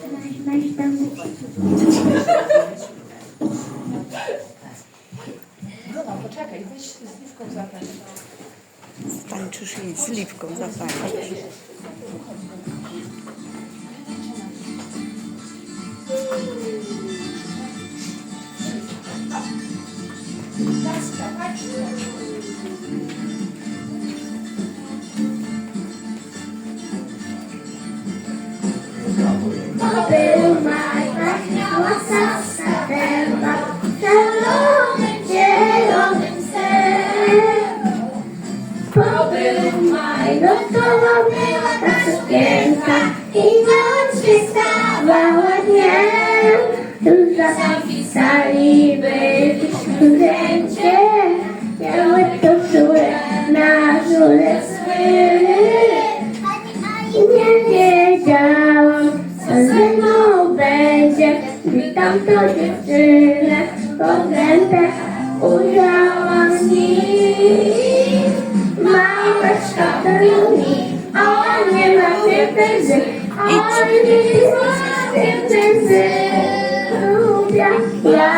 Tam No, poczekaj, weź z liwką zabrać. Tańczysz jej z liwką, zapalisz. Był maj, miała sasa dęba, zielonym, zielonym ser. To był maj, gotowa była ta sukienka i noc wystawała dniem. Tu zapisali byli studencie, miały to żule na żule gdy tamtą dziewczynę poględę ujrzałam z nim. Mała szkatułki, on nie ma pieniędzy, on nie ma pieniędzy. Lubię ja